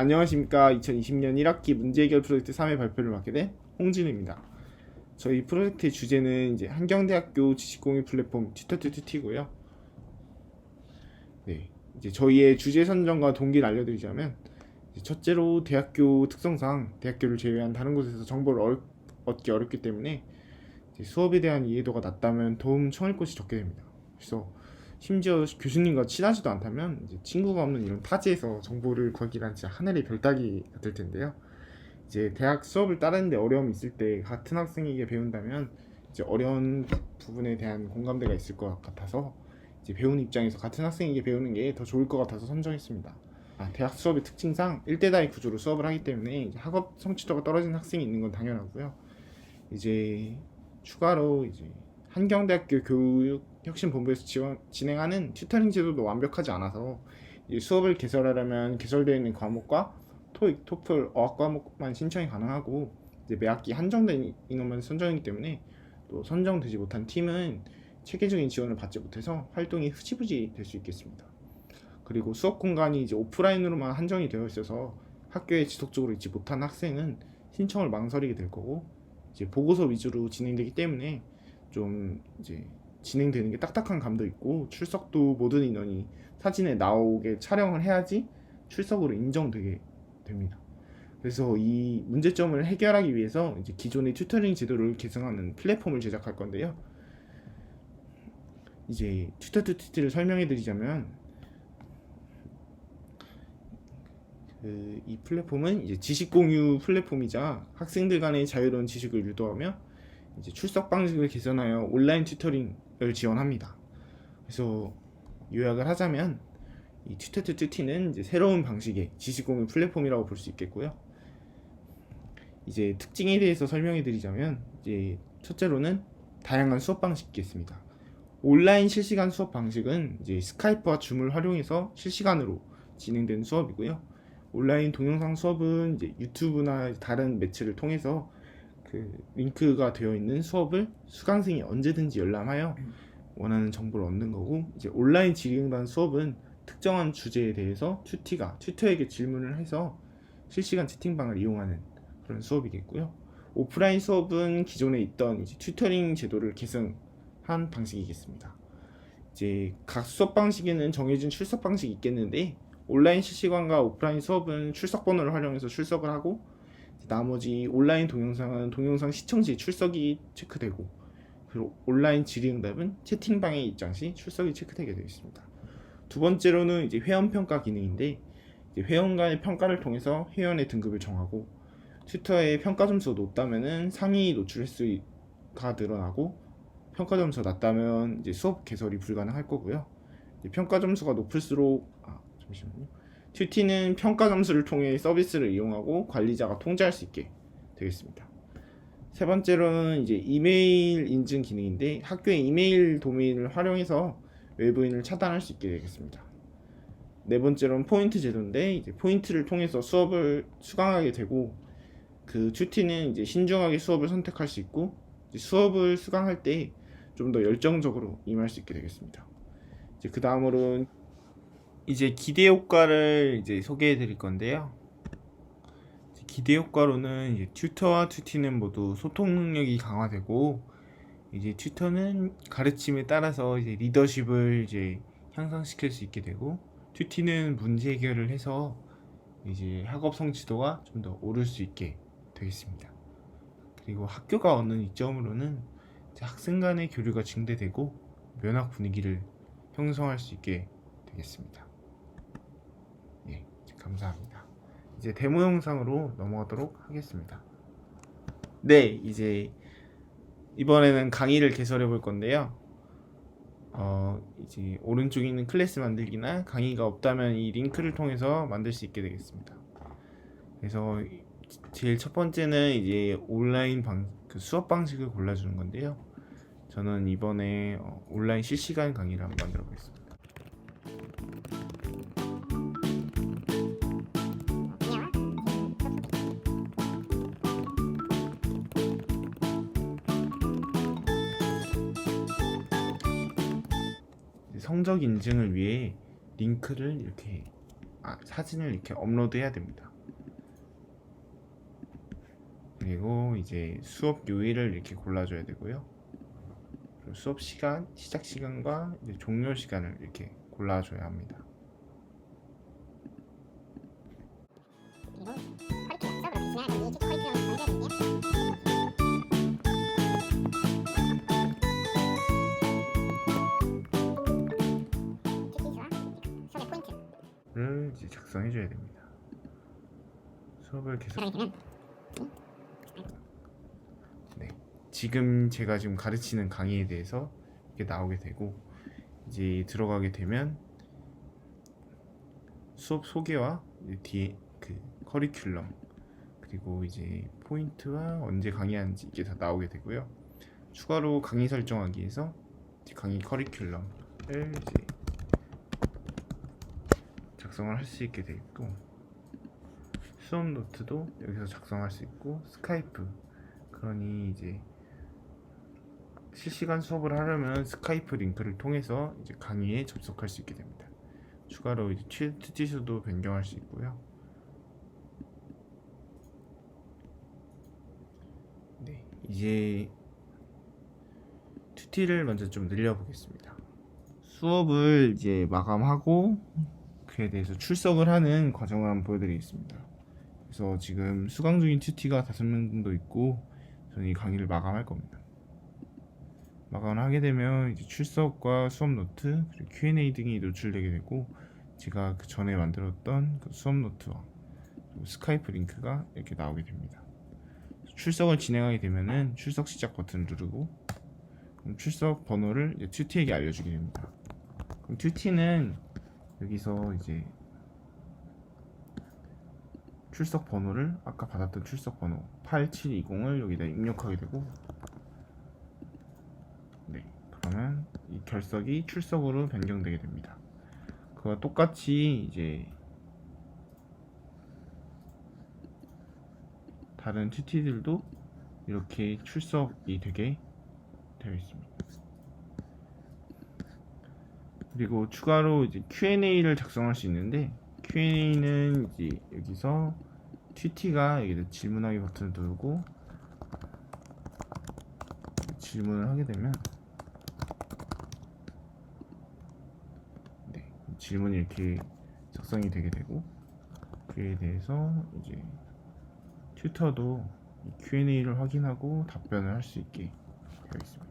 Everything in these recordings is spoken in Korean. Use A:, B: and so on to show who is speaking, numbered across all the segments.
A: 안녕하십니까. 2020년 1학기 문제 해결 프로젝트 3회 발표를 맡게 된 홍진우입니다. 저희 프로젝트의 주제는 이제 한경대학교 지식공유 플랫폼 튜터튜튜티고요. 네, 이제 저희의 주제 선정과 동기를 알려드리자면 첫째로 대학교 특성상 대학교를 제외한 다른 곳에서 정보를 얻- 얻기 어렵기 때문에 수업에 대한 이해도가 낮다면 도움 청할 곳이 적게 됩니다. 그래서 심지어 교수님과 친하지도 않다면 이제 친구가 없는 이런 타지에서 정보를 구하기란 진짜 하늘의 별 따기 같을 텐데요. 이제 대학 수업을 따르는데 어려움이 있을 때 같은 학생에게 배운다면 이제 어려운 부분에 대한 공감대가 있을 것 같아서 이제 배우는 입장에서 같은 학생에게 배우는 게 더 좋을 것 같아서 선정했습니다. 아, 대학 수업의 특징상 1대1 구조로 수업을 하기 때문에 학업 성취도가 떨어진 학생이 있는 건 당연하고요. 이제 추가로 이제 한경대학교 교육 혁신본부에서 지원, 진행하는 튜터링 제도도 완벽하지 않아서 이 수업을 개설하려면 개설되어 있는 과목과 토익, 토플, 어학 과목만 신청이 가능하고 이제 매 학기 한정된 인원만 선정이기 때문에 또 선정되지 못한 팀은 체계적인 지원을 받지 못해서 활동이 흐지부지 될 수 있겠습니다. 그리고 수업 공간이 이제 오프라인으로만 한정이 되어 있어서 학교에 지속적으로 있지 못한 학생은 신청을 망설이게 될 거고 이제 보고서 위주로 진행되기 때문에 좀 이제 진행되는 게 딱딱한 감도 있고 출석도 모든 인원이 사진에 나오게 촬영을 해야지 출석으로 인정되게 됩니다. 그래서 이 문제점을 해결하기 위해서 이제 기존의 튜터링 제도를 개선하는 플랫폼을 제작할 건데요. 이제 튜터 투티를 설명해 드리자면 그 이 플랫폼은 이제 지식 공유 플랫폼이자 학생들 간의 자유로운 지식을 유도하며 이제 출석 방식을 개선하여 온라인 튜터링 을 지원합니다. 그래서 요약을 하자면 이 튜터투티는 이제 새로운 방식의 지식 공유 플랫폼이라고 볼 수 있겠고요. 이제 특징에 대해서 설명해 드리자면 이제 첫째로는 다양한 수업 방식이 있겠습니다. 온라인 실시간 수업 방식은 이제 스카이프와 줌을 활용해서 실시간으로 진행되는 수업이고요. 온라인 동영상 수업은 이제 유튜브나 다른 매체를 통해서 그 링크가 되어 있는 수업을 수강생이 언제든지 열람하여 원하는 정보를 얻는 거고 이제 온라인 질의응답 수업은 특정한 주제에 대해서 튜티가 튜터에게 질문을 해서 실시간 채팅방을 이용하는 그런 수업이겠고요. 오프라인 수업은 기존에 있던 이제 튜터링 제도를 개선한 방식이겠습니다. 이제 각 수업 방식에는 정해진 출석 방식이 있겠는데 온라인 실시간과 오프라인 수업은 출석 번호를 활용해서 출석을 하고 나머지 온라인 동영상은 동영상 시청 시 출석이 체크되고 그리고 온라인 질의응답은 채팅방에 입장 시 출석이 체크되게 되어 있습니다. 두 번째로는 이제 회원 평가 기능인데 회원 간의 평가를 통해서 회원의 등급을 정하고 튜터의 평가 점수가 높다면은 상위 노출 횟수가 늘어나고 평가 점수가 낮다면 이제 수업 개설이 불가능할 거고요. 평가 점수가 높을수록 아 잠시만요. 튜티는 평가 점수를 통해 서비스를 이용하고 관리자가 통제할 수 있게 되겠습니다. 세 번째로는 이제 이메일 인증 기능인데 학교의 이메일 도메인을 활용해서 외부인을 차단할 수 있게 되겠습니다. 네 번째로는 포인트 제도인데 이제 포인트를 통해서 수업을 수강하게 되고 그 튜티는 이제 신중하게 수업을 선택할 수 있고 수업을 수강할 때 좀 더 열정적으로 임할 수 있게 되겠습니다. 이제 그 다음으로는 이제 기대 효과를 이제 소개해 드릴 건데요. 기대 효과로는 이제 튜터와 튜티는 모두 소통 능력이 강화되고 이제 튜터는 가르침에 따라서 이제 리더십을 이제 향상시킬 수 있게 되고 튜티는 문제 해결을 해서 이제 학업 성취도가 좀 더 오를 수 있게 되겠습니다. 그리고 학교가 얻는 이점으로는 학생 간의 교류가 증대되고 면학 분위기를 형성할 수 있게 되겠습니다. 예, 감사합니다. 이제 데모 영상으로 넘어가도록 하겠습니다. 네, 이제 이번에는 강의를 개설해 볼 건데요. 어, 이제 오른쪽에 있는 클래스 만들기나 강의가 없다면 이 링크를 통해서 만들 수 있게 되겠습니다. 그래서 제일 첫 번째는 이제 온라인 방, 그 수업 방식을 골라주는 건데요. 저는 이번에 어, 온라인 실시간 강의를 한번 만들어 보겠습니다. 성적 인증을 위해 링크를 이렇게 아, 사진을 이렇게 업로드해야 됩니다. 그리고 이제 수업 요일을 이렇게 골라줘야 되고요. 수업 시간, 시작 시간과 이제 종료 시간을 이렇게 골라줘야 합니다.
B: 그리고 커리큘럼 이 되는데요.
A: 를 이제 작성해 줘야 됩니다. 수업을 계속 네. 지금 제가 지금 가르치는 강의에 대해서 이게 나오게 되고 이제 들어가게 되면 수업 소개와 뒤에 그 커리큘럼 그리고 이제 포인트와 언제 강의하는지 이게 다 나오게 되고요. 추가로 강의 설정하기 위해서 이제 강의 커리큘럼을 이제 작성을 할 수 있게 돼 있고 수업 노트도 여기서 작성할 수 있고 스카이프 그러니 이제 실시간 수업을 하려면 스카이프 링크를 통해서 이제 강의에 접속할 수 있게 됩니다. 추가로 이제 튜- 튜지수도 변경할 수 있고요. 네, 이제 튜티를 먼저 좀 늘려보겠습니다. 수업을 이제 마감하고 그에 대해서 출석을 하는 과정을 한번 보여드리겠습니다. 그래서 지금 수강 중인 튜티가 다섯 명 정도 있고 저는 이 강의를 마감할 겁니다. 마감을 하게 되면 이제 출석과 수업 노트 그리고 Q&A 등이 노출되게 되고 제가 그 전에 만들었던 그 수업 노트와 스카이프 링크가 이렇게 나오게 됩니다. 출석을 진행하게 되면은 출석 시작 버튼 누르고 출석 번호를 튜티에게 알려주게 됩니다. 그럼 튜티는 여기서 이제 출석 번호를 아까 받았던 출석 번호 8720을 여기다 입력하게 되고 네 그러면 이 결석이 출석으로 변경되게 됩니다. 그와 똑같이 이제 다른 TT들도 이렇게 출석이 되게 되어 있습니다. 그리고 추가로 이제 Q&A를 작성할 수 있는데 Q&A는 이제 여기서 TT가 여기다 질문하기 버튼을 누르고 질문을 하게 되면 네, 질문이 이렇게 작성이 되게 되고 그에 대해서 이제 튜터도 이 Q&A를 확인하고 답변을 할 수 있게 되어 있습니다.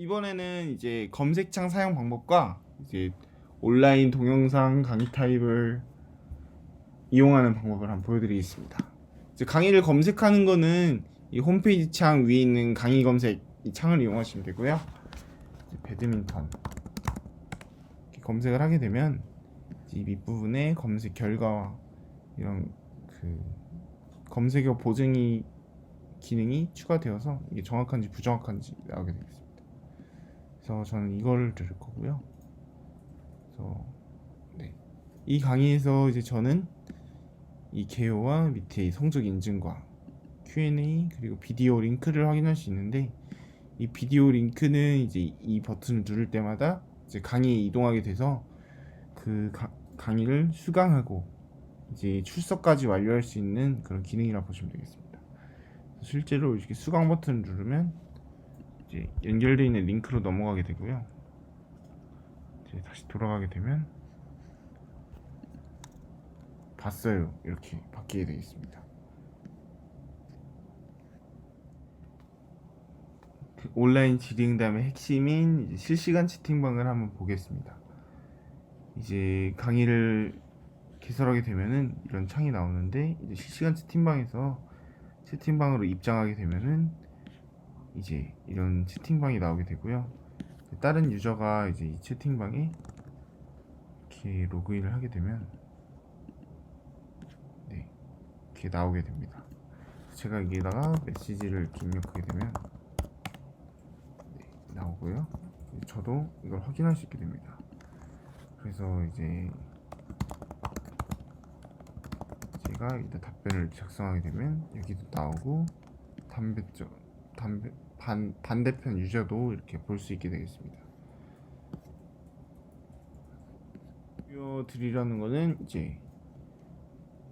A: 이번에는 이제 검색창 사용 방법과 이제 온라인 동영상 강의 타입을 이용하는 방법을 한번 보여드리겠습니다. 이제 강의를 검색하는 거는 이 홈페이지 창 위에 있는 강의 검색 이 창을 이용하시면 되고요. 배드민턴 검색을 하게 되면 이 밑부분에 검색 결과와 이런 그 검색어 보증이 기능이 추가되어서 이게 정확한지 부정확한지 나오게 되겠습니다. 그래서 저는 이걸 들을 거고요. 그래서 네. 이 강의에서 이제 저는 이 개요와 밑에 이 성적 인증과 Q&A 그리고 비디오 링크를 확인할 수 있는데 이 비디오 링크는 이제 이 버튼을 누를 때마다 이제 강의에 이동하게 돼서 그 가- 강의를 수강하고 이제 출석까지 완료할 수 있는 그런 기능이라 고 보시면 되겠습니다. 실제로 이렇게 수강 버튼을 누르면 이제 연결되어 있는 링크로 넘어가게 되고요. 이제 다시 돌아가게 되면 봤어요 이렇게 바뀌게 되어 있습니다. 그 온라인 질의응답의 핵심인 실시간 채팅방을 한번 보겠습니다. 이제 강의를 개설하게 되면은 이런 창이 나오는데 이제 실시간 채팅방에서 채팅방으로 입장하게 되면은 이제 이런 채팅방이 나오게 되고요. 다른 유저가 이제 이 채팅방에 이렇게 로그인을 하게 되면 네 이렇게 나오게 됩니다. 제가 여기다가 메시지를 입력하게 되면 네, 나오고요. 저도 이걸 확인할 수 있게 됩니다. 그래서 이제 제가 일단 답변을 작성하게 되면 여기도 나오고 답변점 담배, 반, 반대편 유저도 이렇게 볼 수 있게 되겠습니다. 보여드리려는 거는 이제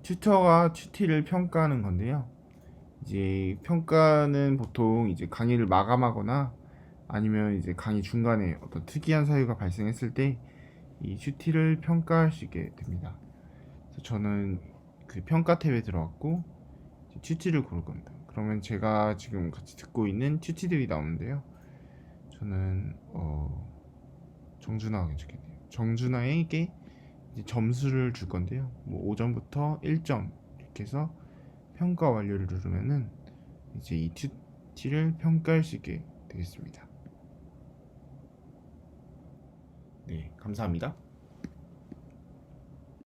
A: 튜터가 튜티를 평가하는 건데요. 이제 평가는 보통 이제 강의를 마감하거나 아니면 이제 강의 중간에 어떤 특이한 사유가 발생했을 때 이 튜티를 평가할 수 있게 됩니다. 그래서 저는 그 평가 탭에 들어갔고 튜티를 고를 겁니다. 그러면 제가 지금 같이 듣고 있는 튜티들이 나오는데요. 저는 어 정준하가 괜찮겠네요. 정준하에게 점수를 줄 건데요. 뭐 5점부터 1점 이렇게 해서 평가 완료를 누르면은 이제 이 튜티를 평가할 수 있게 되겠습니다. 네, 감사합니다.